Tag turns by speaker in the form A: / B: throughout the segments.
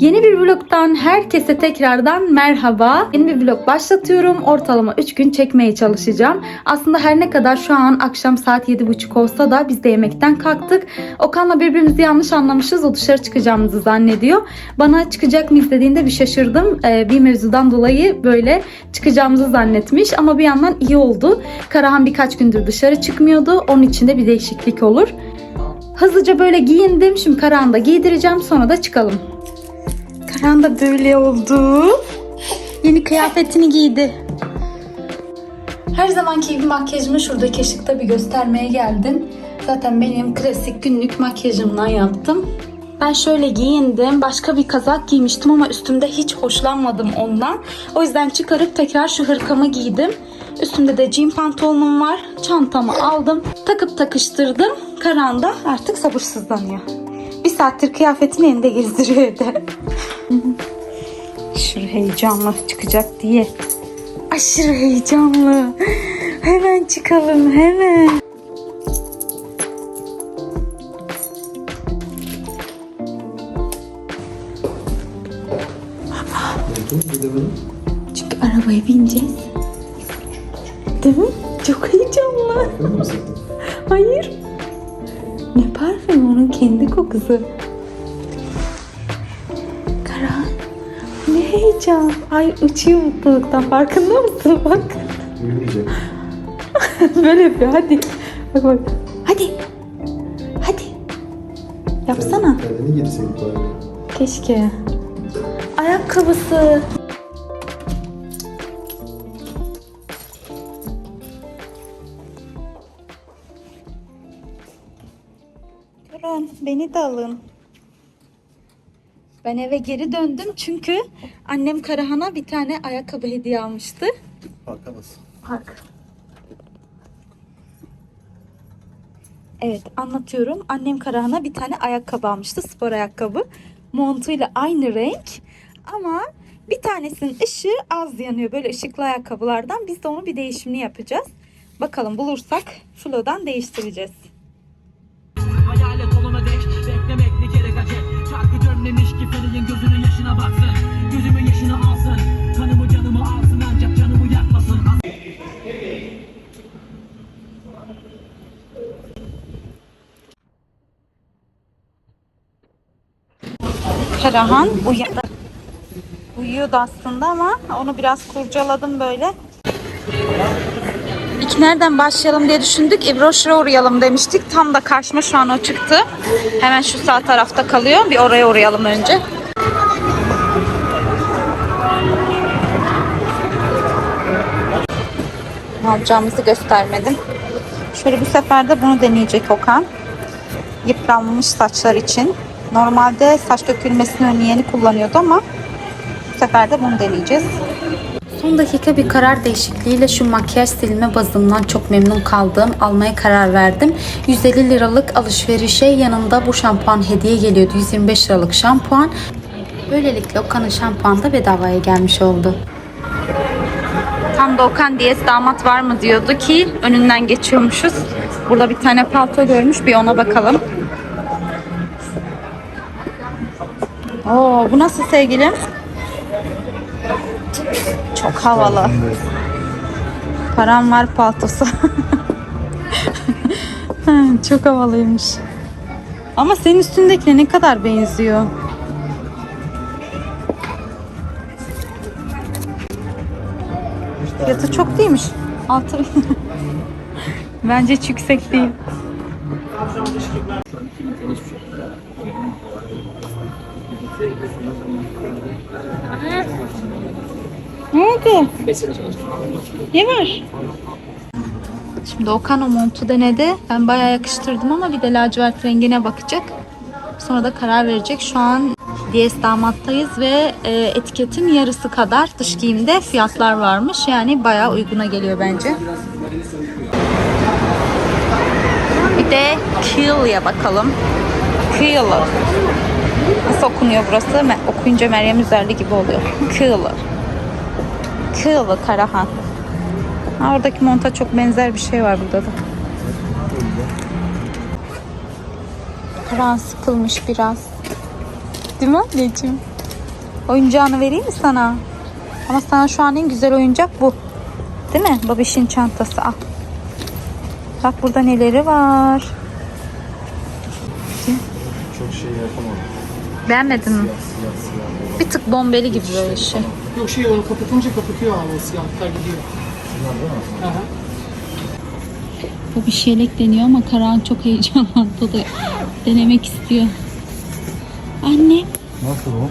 A: Yeni bir vlogdan herkese tekrardan merhaba. Yeni bir vlog başlatıyorum. Ortalama 3 gün çekmeye çalışacağım. Aslında her ne kadar şu an akşam saat 7.30 olsa da biz de yemekten kalktık. Okan'la birbirimizi yanlış anlamışız. O dışarı çıkacağımızı zannediyor. Bana çıkacak mıyız dediğinde bir şaşırdım. Ee, bir mevzudan dolayı böyle çıkacağımızı zannetmiş. Ama bir yandan iyi oldu. Karahan birkaç gündür dışarı çıkmıyordu. Onun için de bir değişiklik olur. Hızlıca böyle giyindim. Şimdi Karahan'ı da giydireceğim. Sonra da çıkalım. Karan da böyle oldu. Yeni kıyafetini giydi. Her zamanki gibi makyajımı şuradaki ışıkta bir göstermeye geldim. Zaten benim klasik günlük makyajımdan yaptım. Ben şöyle giyindim. Başka bir kazak giymiştim ama üstümde hiç hoşlanmadım ondan. O yüzden çıkarıp tekrar şu hırkamı giydim. Üstümde de jean pantolonum var. Çantamı aldım. Takıp takıştırdım. Karan da artık sabırsızlanıyor. Bir saattir kıyafetini elinde gezdiriyor evde. Aşırı heyecanlı çıkacak diye. Aşırı heyecanlı. Hemen çıkalım hemen. Çünkü arabaya bineceğiz. Değil mi? Çok heyecanlı. Hayır. Ne parfüm onun kendi kokusu. Karan. Ne heyecan. Ay uçuyor mutluluktan. Farkında mısın? Bak. Böyle yapıyor. Hadi. Bak bak. Hadi. Hadi. Yapsana.
B: Kendini girseydik bari.
A: Keşke. Ayakkabısı. Beni de alın. Ben eve geri döndüm çünkü annem Karahan'a bir tane ayakkabı hediye almıştı.
B: Parka bas.
A: Park. Evet anlatıyorum. Annem Karahan'a bir tane ayakkabı almıştı. Spor ayakkabı. Montuyla aynı renk. Ama bir tanesinin ışığı az yanıyor. Böyle ışıklı ayakkabılardan. Biz de onu bir değişimini yapacağız. Bakalım bulursak Flo'dan değiştireceğiz.
C: Yaşına baksın Gözümün yaşını alsın Kanımı canımı alsın ancak canımı yakmasın
A: Karahan uyandı. Uyuyordu aslında ama onu biraz kurcaladım böyle. İlk nereden başlayalım diye düşündük. İbroş'a uğrayalım demiştik. Tam da karşıma şu an o çıktı. Hemen şu sağ tarafta kalıyor. Bir oraya uğrayalım önce. Ne yapacağımızı göstermedim. Şöyle bu sefer de bunu deneyecek Okan. Yıpranmış saçlar için. Normalde saç dökülmesini önleyeni kullanıyordu ama bu sefer de bunu deneyeceğiz. Son dakika bir karar değişikliğiyle şu makyaj silme bazımdan çok memnun kaldım. Almaya karar verdim. 150 liralık alışverişe yanında bu şampuan hediye geliyordu. 125 liralık şampuan. Böylelikle Okan'ın şampuanı da bedavaya gelmiş oldu. Tam da Okan diye damat var mı diyordu ki önünden geçiyormuşuz. Burada bir tane palto görmüş bir ona bakalım. Oo, bu nasıl sevgilim? Çok havalı. Param var paltosu. Çok havalıymış. Ama senin üstündekine ne kadar benziyor. Fiyatı çok değilmiş. Altı Bence hiç yüksek değil. Ne oldu? Ne var? Şimdi Okan o montu denedi. Ben bayağı yakıştırdım ama bir de lacivert rengine bakacak. Sonra da karar verecek. Şu an DS damattayız ve e, etiketin yarısı kadar dış giyimde fiyatlar varmış. Yani bayağı uyguna geliyor bence. Bir de Kill'ya bakalım. Kill. Nasıl okunuyor burası? Okuyunca Meryem Üzerli gibi oluyor. Kill. Kill Karahan. Ha, oradaki monta çok benzer bir şey var burada da. Karahan sıkılmış biraz. Değil mi anneciğim? Oyuncağını vereyim mi sana? Ama sana şu an en güzel oyuncak bu. Değil mi? Babişin çantası al. Bak burada neleri var.
B: Çok şey yapamadım.
A: Beğenmedin mi?
B: Siyah siyah siyah.
A: Bir tık bombeli gibi böyle şey.
D: Yok şey onu kapatınca kapatıyor abi o siyahlıklar gidiyor.
B: Bunlar değil mi?
D: Aha.
A: Bu bir şeylek deniyor ama Karan çok heyecanlandı. Da denemek istiyor. Anne.
B: Nasıl o?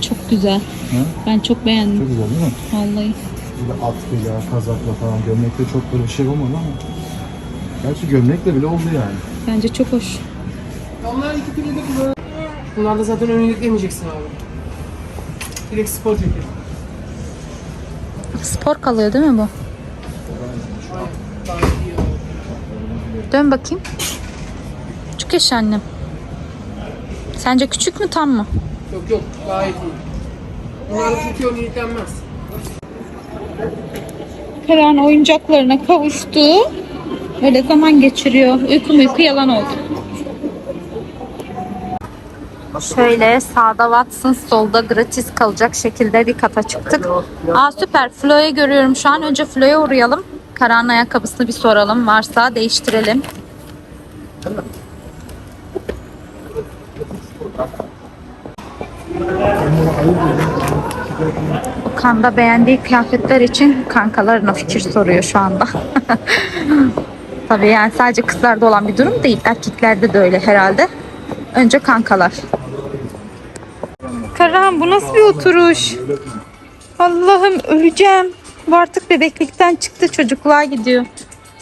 A: Çok güzel.
B: Hı?
A: Ben çok beğendim.
B: Çok güzel değil mi?
A: Vallahi.
B: Böyle atkıyla, kazakla falan. Gömlekte çok böyle bir şey olmadı ama. Gerçi gömlekle bile oldu yani.
A: Bence çok hoş.
D: Onlar iki türlü de kullanılıyor. Bunlarda zaten önü yüklemeyeceksin abi. Direkt spor ceket.
A: Spor kalıyor değil mi bu? Dön bakayım. Küçük yaş annem. Sence küçük mü tam mı?
D: Yok yok gayet iyi. Bunlarda çünkü önü yüklenmez.
A: Karan oyuncaklarına kavuştu. Öyle zaman geçiriyor. Uyku uyku yalan oldu. Şöyle sağda Watson, solda gratis kalacak şekilde bir kata çıktık. Aa süper. Flo'yu görüyorum şu an. Önce Flo'ya uğrayalım. Karan'ın ayakkabısını bir soralım. Varsa değiştirelim. Kanda beğendiği kıyafetler için kankalarına fikir soruyor şu anda. Tabii yani sadece kızlarda olan bir durum değil. Erkeklerde de öyle herhalde. Önce kankalar. Karan bu nasıl bir oturuş? Allah'ım öleceğim. Bu artık bebeklikten çıktı çocukluğa gidiyor.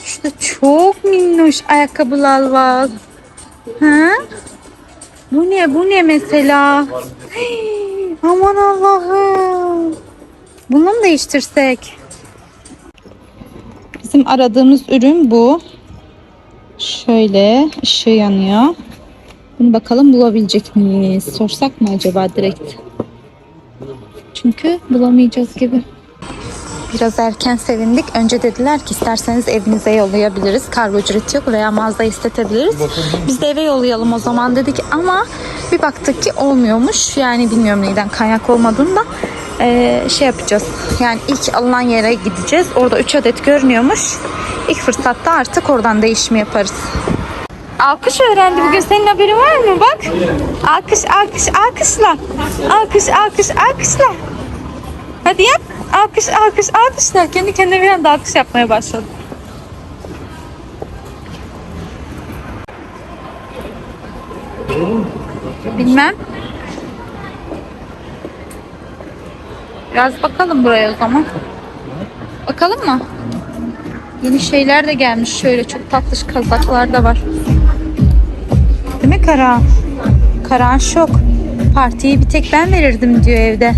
A: Şurada çok minnoş ayakkabılar var. Ha? Bu ne? Bu ne mesela? Hey, aman Allah'ım. Bunu mu değiştirsek? Bizim aradığımız ürün bu. Şöyle ışığı yanıyor. Bunu bakalım bulabilecek miyiz? Sorsak mı acaba direkt? Çünkü bulamayacağız gibi. Biraz erken sevindik. Önce dediler ki isterseniz evinize yollayabiliriz. Kargo ücreti yok veya mağaza istetebiliriz. Biz de eve yollayalım o zaman dedik ama bir baktık ki olmuyormuş. Yani bilmiyorum neyden kaynak olmadığını eee, şey yapacağız. Yani ilk alınan yere gideceğiz. Orada 3 adet görünüyormuş. İlk fırsatta artık oradan değişim yaparız. Alkış öğrendi bugün. Senin haberin var mı? Bak. Alkış, alkış, alkışla. Alkış, alkış, alkışla. Hadi yap. Alkış, alkış, alkışla. Kendi kendine bir anda alkış yapmaya başladı. Bilmem. Biraz bakalım buraya o zaman. Bakalım mı? Yeni şeyler de gelmiş. Şöyle çok tatlış kazaklar da var. Değil mi Kara? Karan şok. Partiyi bir tek ben verirdim diyor evde.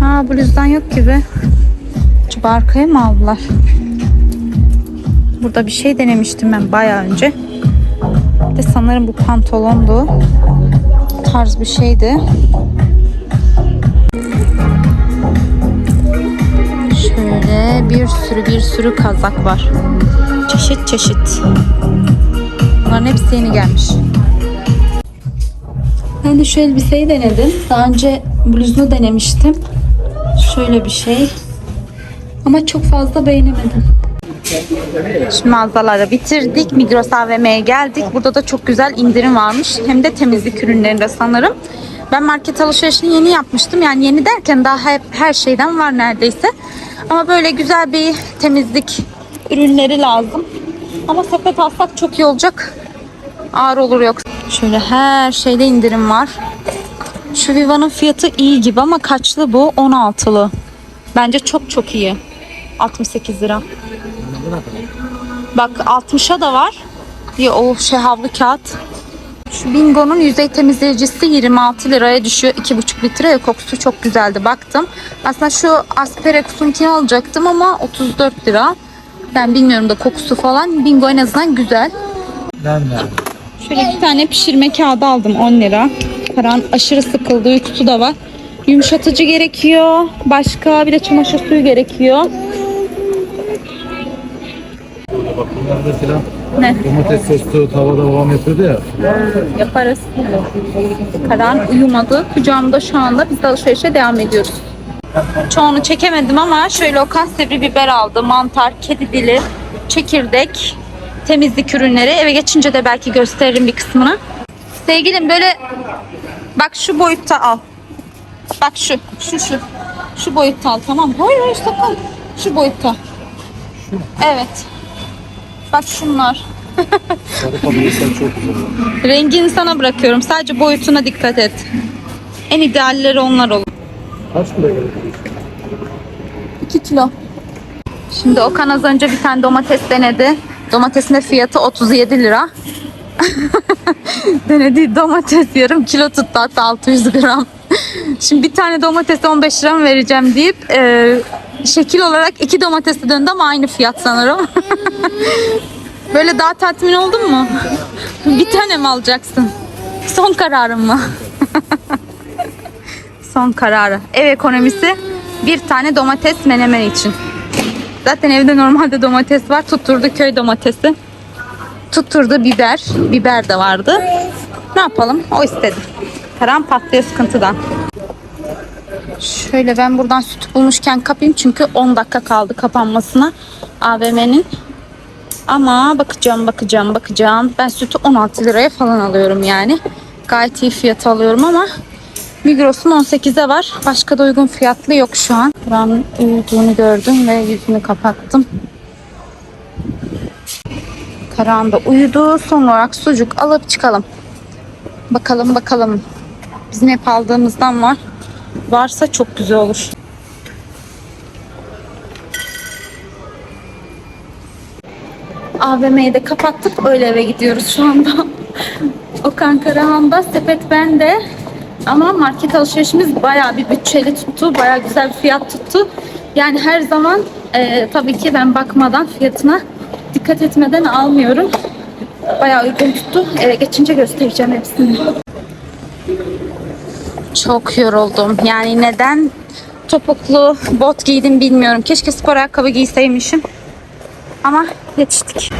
A: Ha bluzdan yok gibi. Acaba arkaya mı aldılar? Burada bir şey denemiştim ben bayağı önce. De sanırım bu pantolondu. Tarz bir şeydi. Şöyle bir sürü bir sürü kazak var. Çeşit çeşit. Bunların hepsi yeni gelmiş. Ben de şu elbiseyi denedim. Daha önce bluzunu denemiştim. Şöyle bir şey. Ama çok fazla beğenemedim. Şimdi mağazaları bitirdik. Migros AVM'ye geldik. Burada da çok güzel indirim varmış. Hem de temizlik ürünlerinde sanırım. Ben market alışverişini yeni yapmıştım. Yani yeni derken daha hep her şeyden var neredeyse. Ama böyle güzel bir temizlik ürünleri lazım. Ama sepet alsak çok iyi olacak. Ağır olur yoksa. Şöyle her şeyde indirim var. Şu Viva'nın fiyatı iyi gibi ama kaçlı bu? 16'lı. Bence çok çok iyi. 68 lira. Bak 60'a da var. Ya o şey havlu kağıt. Şu Bingo'nun yüzey temizleyicisi 26 liraya düşüyor. 2,5 litre ya kokusu çok güzeldi. Baktım. Aslında şu Asperex'unkini alacaktım ama 34 lira. Ben bilmiyorum da kokusu falan. Bingo en azından güzel. Şöyle iki tane pişirme kağıdı aldım 10 lira. Karan aşırı sıkıldı. Uykusu da var. Yumuşatıcı gerekiyor. Başka bir de çamaşır suyu gerekiyor.
B: Bakımlarda falan
A: Ne?
B: Domates soslu tavada babam yapıyordu ya.
A: Yaparız. Karan uyumadı. Kucağımda şu anda biz de alışverişe devam ediyoruz. Çoğunu çekemedim ama şöyle Okan sivri biber aldı. Mantar, kedi dili, çekirdek, temizlik ürünleri. Eve geçince de belki gösteririm bir kısmını. Sevgilim böyle bak şu boyutta al. Bak şu, şu, şu. Şu boyutta al tamam mı? Hayır hayır sakın. Şu boyutta. Evet. Bak şunlar.
B: Sarı yapabilirsen çok güzel olur.
A: Rengini sana bırakıyorum. Sadece boyutuna dikkat et. En idealleri onlar olur.
B: Kaç kilo gelir?
A: 2 kilo. Şimdi Okan az önce bir tane domates denedi. Domatesin de fiyatı 37 lira. Denediği domates yarım kilo tuttu hatta 600 gram. Şimdi bir tane domatese 15 lira mı vereceğim deyip e, şekil olarak iki domatesi döndü ama aynı fiyat sanırım. Böyle daha tatmin oldun mu? Bir tane mi alacaksın? Son kararın mı? Son kararı. Ev ekonomisi bir tane domates menemen için. Zaten evde normalde domates var. Tutturdu köy domatesi. Tutturdu biber. Biber de vardı. Ne yapalım? O istedi. Karan patlıyor sıkıntıdan. Şöyle ben buradan süt bulmuşken kapayım çünkü 10 dakika kaldı kapanmasına AVM'nin. Ama bakacağım bakacağım bakacağım. Ben sütü 16 liraya falan alıyorum yani. Gayet iyi fiyat alıyorum ama Migros'un 18'e var. Başka da uygun fiyatlı yok şu an. Ben uyuduğunu gördüm ve yüzünü kapattım. Karan uyudu. Son olarak sucuk alıp çıkalım. Bakalım bakalım. Bizim hep aldığımızdan var. Varsa çok güzel olur. AVM'yi de kapattık. Öyle eve gidiyoruz şu anda. Okan Karahan'da, sepet bende. Ama market alışverişimiz bayağı bir bütçeli tuttu. Bayağı güzel bir fiyat tuttu. Yani her zaman e, tabii ki ben bakmadan fiyatına dikkat etmeden almıyorum. Bayağı uygun tuttu. Eve geçince göstereceğim hepsini. Çok yoruldum. Yani neden topuklu bot giydim bilmiyorum. Keşke spor ayakkabı giyseymişim. Ama yetiştik.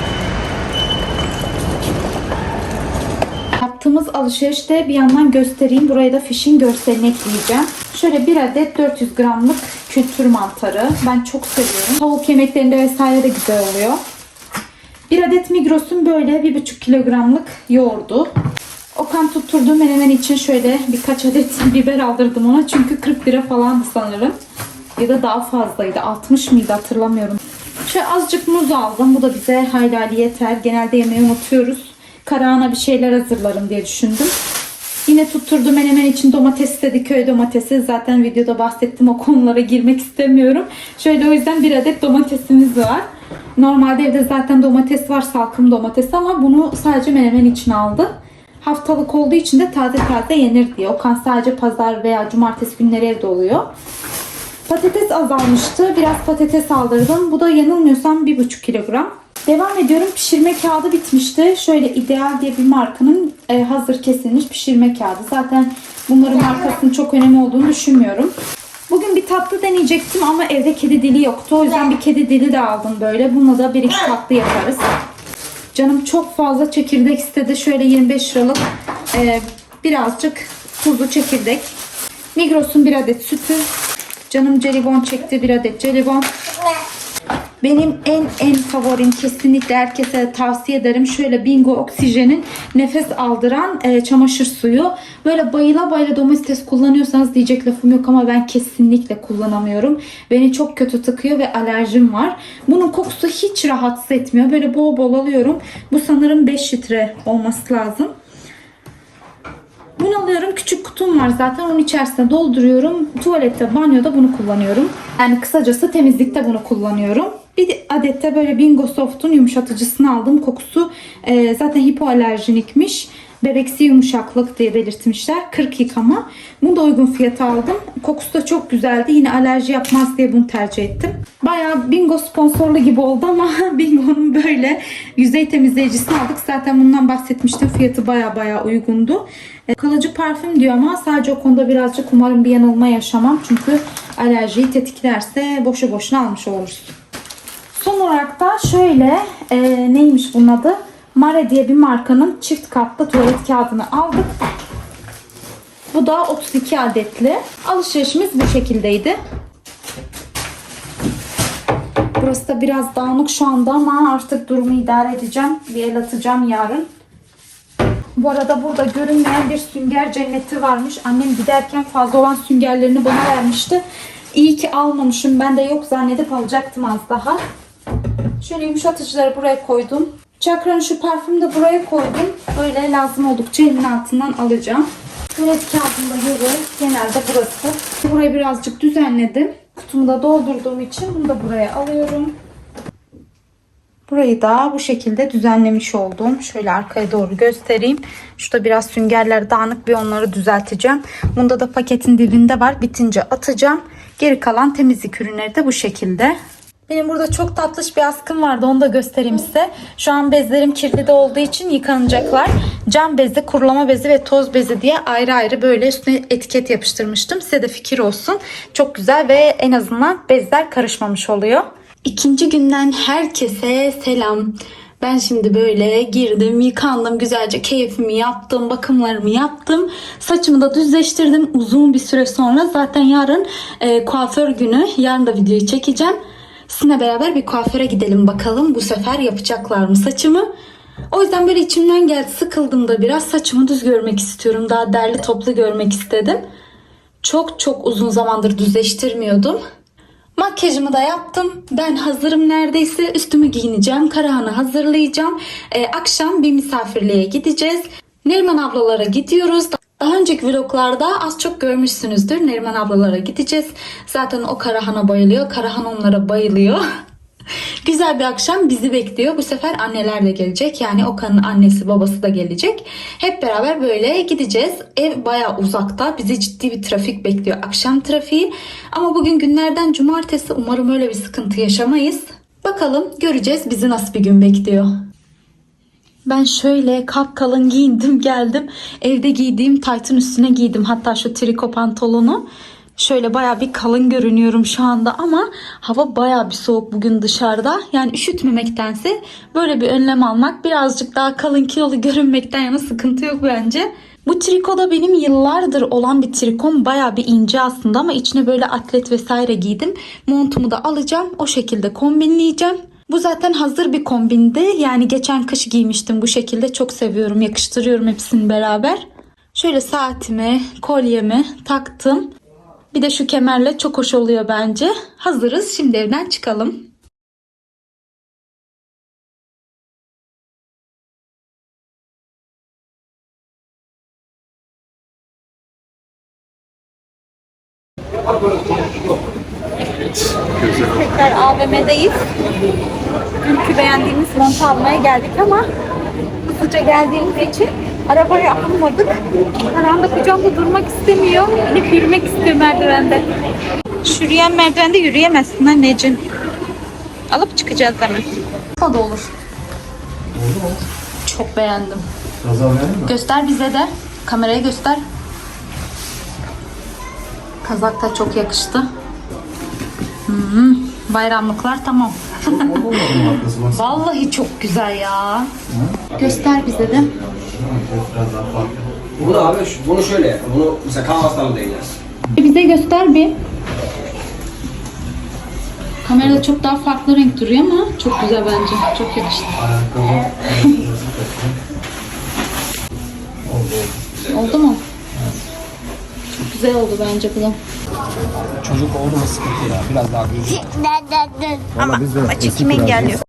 A: Yaptığımız alışverişte bir yandan göstereyim. Buraya da fişin görselini ekleyeceğim. Şöyle bir adet 400 gramlık kültür mantarı. Ben çok seviyorum. Tavuk yemeklerinde vesaire de güzel oluyor. Bir adet Migros'un böyle 1,5 kilogramlık yoğurdu. Okan tutturduğu menemen için şöyle birkaç adet biber aldırdım ona. Çünkü 40 lira falandı sanırım. Ya da daha fazlaydı. 60 mıydı hatırlamıyorum. Şöyle azıcık muz aldım. Bu da bize hayli yeter. Genelde yemeği unutuyoruz. Karahan'a bir şeyler hazırlarım diye düşündüm. Yine tutturdu menemen için domates istedi. Köy domatesi. Zaten videoda bahsettim. O konulara girmek istemiyorum. Şöyle o yüzden bir adet domatesimiz var. Normalde evde zaten domates var. Salkım domates ama bunu sadece menemen için aldı. Haftalık olduğu için de taze taze yenir diye. Okan sadece pazar veya cumartesi günleri evde oluyor. Patates azalmıştı. Biraz patates aldırdım. Bu da yanılmıyorsam 1,5 kilogram. Devam ediyorum. Pişirme kağıdı bitmişti. Şöyle ideal diye bir markanın e, hazır kesilmiş pişirme kağıdı. Zaten bunların markasının çok önemli olduğunu düşünmüyorum. Bugün bir tatlı deneyecektim ama evde kedi dili yoktu. O yüzden bir kedi dili de aldım böyle. Bununla da bir iki tatlı yaparız. Canım çok fazla çekirdek istedi. Şöyle 25 liralık e, birazcık tuzlu çekirdek. Migros'un bir adet sütü. Canım jelibon çekti bir adet jelibon. Benim en en favorim kesinlikle herkese tavsiye ederim. Şöyle Bingo Oksijen'in nefes aldıran e, çamaşır suyu. Böyle bayıla bayıla domates kullanıyorsanız diyecek lafım yok ama ben kesinlikle kullanamıyorum. Beni çok kötü tıkıyor ve alerjim var. Bunun kokusu hiç rahatsız etmiyor. Böyle bol bol alıyorum. Bu sanırım 5 litre olması lazım. Bunu alıyorum. Küçük kutum var zaten. Onun içerisine dolduruyorum. Tuvalette, banyoda bunu kullanıyorum. Yani kısacası temizlikte bunu kullanıyorum. Bir adet de böyle Bingo Soft'un yumuşatıcısını aldım. Kokusu e, zaten hipoalerjinikmiş. Bebeksi yumuşaklık diye belirtmişler. 40 yıkama. Bunu da uygun fiyata aldım. Kokusu da çok güzeldi. Yine alerji yapmaz diye bunu tercih ettim. Bayağı Bingo sponsorlu gibi oldu ama Bingo'nun böyle yüzey temizleyicisini aldık. Zaten bundan bahsetmiştim. Fiyatı baya baya uygundu. E, Kalıcı parfüm diyor ama sadece o konuda birazcık umarım bir yanılma yaşamam. Çünkü alerjiyi tetiklerse boşu boşuna almış oluruz. Son olarak da şöyle e, neymiş bunun adı? Mare diye bir markanın çift katlı tuvalet kağıdını aldık. Bu da 32 adetli. Alışverişimiz bu şekildeydi. Burası da biraz dağınık şu anda ama artık durumu idare edeceğim. Bir el atacağım yarın. Bu arada burada görünmeyen bir sünger cenneti varmış. Annem giderken fazla olan süngerlerini bana vermişti. İyi ki almamışım. Ben de yok zannedip alacaktım az daha. Şöyle yumuşatıcıları buraya koydum. Çakranın şu parfümü de buraya koydum. Böyle lazım oldukça elimin altından alacağım. Tuvalet kağıdında yeri genelde burası. Burayı birazcık düzenledim. Kutumu da doldurduğum için bunu da buraya alıyorum. Burayı da bu şekilde düzenlemiş oldum. Şöyle arkaya doğru göstereyim. Şurada biraz süngerler dağınık bir onları düzelteceğim. Bunda da paketin dibinde var. Bitince atacağım. Geri kalan temizlik ürünleri de bu şekilde. Benim burada çok tatlış bir askım vardı. Onu da göstereyim size. Şu an bezlerim kirli de olduğu için yıkanacaklar. Cam bezi, kurulama bezi ve toz bezi diye ayrı ayrı böyle üstüne etiket yapıştırmıştım. Size de fikir olsun. Çok güzel ve en azından bezler karışmamış oluyor. İkinci günden herkese selam. Ben şimdi böyle girdim, yıkandım, güzelce keyfimi yaptım, bakımlarımı yaptım. Saçımı da düzleştirdim uzun bir süre sonra. Zaten yarın e, kuaför günü. Yarın da videoyu çekeceğim. Sizinle beraber bir kuaföre gidelim bakalım. Bu sefer yapacaklar mı saçımı? O yüzden böyle içimden geldi. Sıkıldım da biraz. Saçımı düz görmek istiyorum. Daha derli toplu görmek istedim. Çok çok uzun zamandır düzleştirmiyordum. Makyajımı da yaptım. Ben hazırım neredeyse. Üstümü giyineceğim. Karahan'ı hazırlayacağım. Ee, akşam bir misafirliğe gideceğiz. Neriman ablalara gidiyoruz. Daha önceki vloglarda az çok görmüşsünüzdür. Neriman ablalara gideceğiz. Zaten o Karahan'a bayılıyor. Karahan onlara bayılıyor. Güzel bir akşam bizi bekliyor. Bu sefer anneler de gelecek. Yani Okan'ın annesi babası da gelecek. Hep beraber böyle gideceğiz. Ev baya uzakta. Bizi ciddi bir trafik bekliyor. Akşam trafiği. Ama bugün günlerden cumartesi. Umarım öyle bir sıkıntı yaşamayız. Bakalım göreceğiz bizi nasıl bir gün bekliyor. Ben şöyle kapkalın giyindim geldim. Evde giydiğim taytın üstüne giydim. Hatta şu triko pantolonu. Şöyle baya bir kalın görünüyorum şu anda ama hava baya bir soğuk bugün dışarıda. Yani üşütmemektense böyle bir önlem almak birazcık daha kalın kilolu görünmekten yana sıkıntı yok bence. Bu triko da benim yıllardır olan bir trikom. Baya bir ince aslında ama içine böyle atlet vesaire giydim. Montumu da alacağım. O şekilde kombinleyeceğim. Bu zaten hazır bir kombindi. Yani geçen kış giymiştim bu şekilde. Çok seviyorum. Yakıştırıyorum hepsini beraber. Şöyle saatimi, kolyemi taktım. Bir de şu kemerle çok hoş oluyor bence. Hazırız. Şimdi evden çıkalım. Tekrar AVM'deyiz. Dünkü beğendiğimiz montu almaya geldik ama hızlıca geldiğimiz için arabayı almadık. Karanlık kucağımda durmak istemiyor. İnip yürümek istiyor merdivende. Yürüyen merdivende yürüyemezsin anneciğim. Alıp çıkacağız hemen. O da olur. Çok beğendim.
B: Beğendin mi?
A: Göster bize de. Kameraya göster. Kazak da çok yakıştı. Hmm, bayramlıklar tamam.
B: Çok arkası bak.
A: Vallahi çok güzel ya. Göster bize de.
B: Biraz daha farklı.
E: Bunu abi şu- bunu şöyle yap. Bunu mesela kan hastalığı değiliz.
A: Bize göster bir. Kamerada çok daha farklı renk duruyor ama çok güzel bence. Çok yakıştı.
B: Ayakkabı. Oldu
A: mu? Çok güzel oldu bence bu da.
E: Çocuk oldu mu sıkıntı ya. Biraz daha büyük.
B: Valla biz de
A: Ama çekim
B: plajda-
A: engelliyor.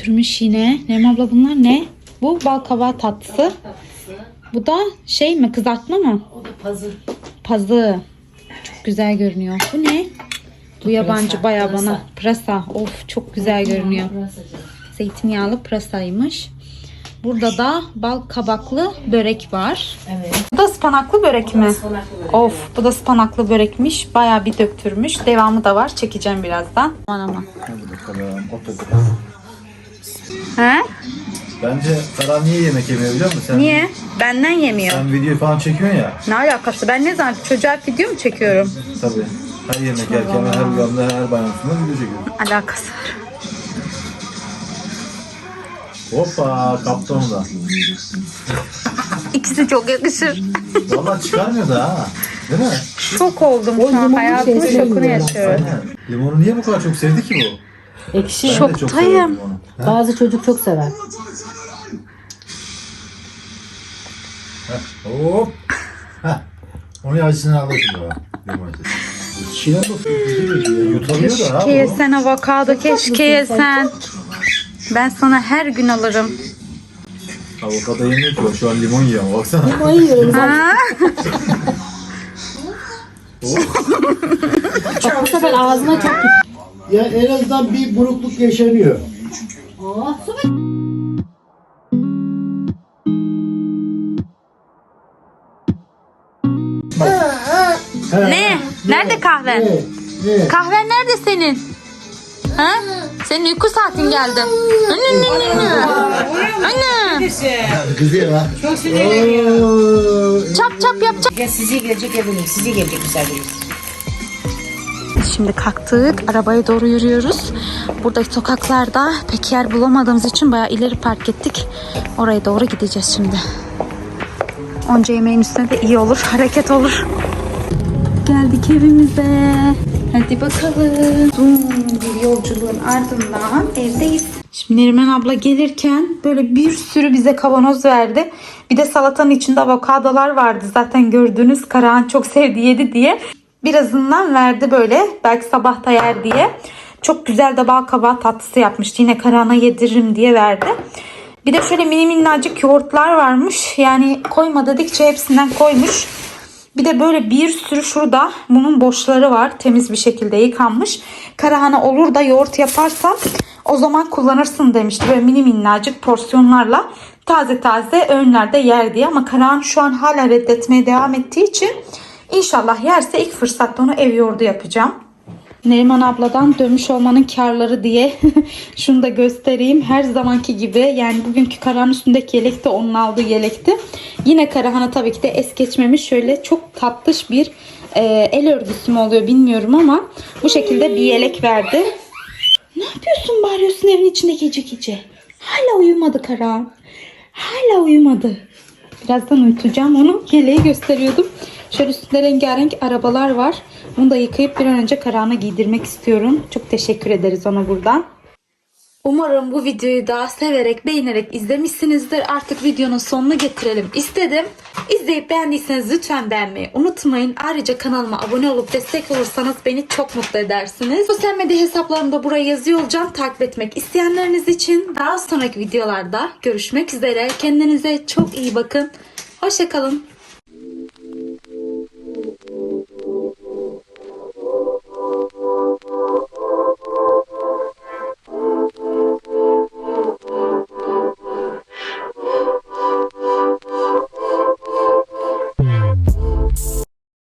A: Abla döktürmüş yine. Neriman abla bunlar ne? Bu bal kabağı tatlısı. Bu da şey mi kızartma mı?
F: O da pazı.
A: Pazı. Çok güzel görünüyor. Bu ne? Bu yabancı
F: pırasa.
A: bana. Pırasa. Of çok güzel görünüyor. Zeytinyağlı pırasaymış. Burada da bal kabaklı börek var.
F: Evet.
A: Bu da ıspanaklı börek mi?
F: Ispanaklı böyle.
A: Of bu da ıspanaklı börekmiş. Bayağı bir döktürmüş. Devamı da var. Çekeceğim birazdan. Aman aman.
B: Hadi bakalım otur.
A: He?
B: Bence Ferhan niye yemek yemiyor biliyor musun? Sen,
A: Niye? Benden yemiyor.
B: Sen video falan çekiyorsun ya.
A: Ne alakası? Ben ne zaman çocuğa video mu çekiyorum?
B: Tabii. Her yemek yerken her rüyamda her bayramında video çekiyorum.
A: Alakası var.
B: Hoppa kaptı onu da.
A: İkisi çok yakışır.
B: Valla çıkarmıyor da ha. Değil mi?
A: Şok oldum şu an. Hayatımın şokunu yaşıyorum.
B: Aynen. Limonu niye bu kadar çok sevdi ki bu?
F: Ekşi.
B: Ben de çok
A: Şoktayım.
B: Ha?
F: Bazı çocuk çok sever.
B: Hop. Heh. Onun acısını. Limon. Çiğne bakıyor. Yutamıyor da ha.
A: Keşke
B: o.
A: yesen avokado. Keşke yesen. Ben sana her gün alırım.
B: Avokado yemiyor ki o. Şu an limon yiyor ama baksana.
F: Ama yiyorum.
A: Ha?
F: Bak bu sefer ağzına çok
G: Ya en azından bir burukluk yaşanıyor.
A: Ne? Nerede kahven?
G: Evet, evet.
A: Kahven nerede senin? Ha? Senin uyku saatin geldi. Anne anne anne. Anne.
G: Güzel ha.
F: çok sinirleniyor.
G: Oo,
A: Çap çap yap çap.
F: Ya sizi gelecek benim. Sizi gelecek misafirimiz.
A: Şimdi kalktık. Arabaya doğru yürüyoruz. Buradaki sokaklarda pek yer bulamadığımız için bayağı ileri park ettik. Oraya doğru gideceğiz şimdi. Onca yemeğin üstüne de iyi olur. Hareket olur. Geldik evimize. Hadi bakalım. Uzun bir yolculuğun ardından evdeyiz. Şimdi Neriman abla gelirken böyle bir sürü bize kavanoz verdi. Bir de salatanın içinde avokadolar vardı. Zaten gördüğünüz Karahan çok sevdi yedi diye. Birazından verdi böyle. Belki sabah da yer diye. Çok güzel de bal kabağı tatlısı yapmıştı. Yine Karahan'a yediririm diye verdi. Bir de şöyle mini minnacık yoğurtlar varmış. Yani koyma dedikçe hepsinden koymuş. Bir de böyle bir sürü şurada bunun boşları var. Temiz bir şekilde yıkanmış. Karahana olur da yoğurt yaparsan o zaman kullanırsın demişti. Böyle mini minnacık porsiyonlarla taze taze öğünlerde yer diye. Ama Karahan şu an hala reddetmeye devam ettiği için inşallah yerse ilk fırsatta onu ev yoğurdu yapacağım. Neriman abladan dönmüş olmanın karları diye şunu da göstereyim. Her zamanki gibi yani bugünkü Karahan'ın üstündeki yelek de onun aldığı yelekti. Yine Karahan'a tabii ki de es geçmemiş şöyle çok tatlış bir e, el örgüsü mü oluyor bilmiyorum ama bu şekilde bir yelek verdi. Ne yapıyorsun bağırıyorsun evin içinde gece gece? Hala uyumadı Karahan. Hala uyumadı. Birazdan uyutacağım onu. Yeleği gösteriyordum. Şöyle üstünde rengarenk arabalar var. Bunu da yıkayıp bir an önce Karahan'a giydirmek istiyorum. Çok teşekkür ederiz ona buradan. Umarım bu videoyu daha severek, beğenerek izlemişsinizdir. Artık videonun sonunu getirelim istedim. İzleyip beğendiyseniz lütfen beğenmeyi unutmayın. Ayrıca kanalıma abone olup destek olursanız beni çok mutlu edersiniz. Sosyal medya hesaplarımda buraya yazıyor olacağım. Takip etmek isteyenleriniz için daha sonraki videolarda görüşmek üzere. Kendinize çok iyi bakın. Hoşçakalın.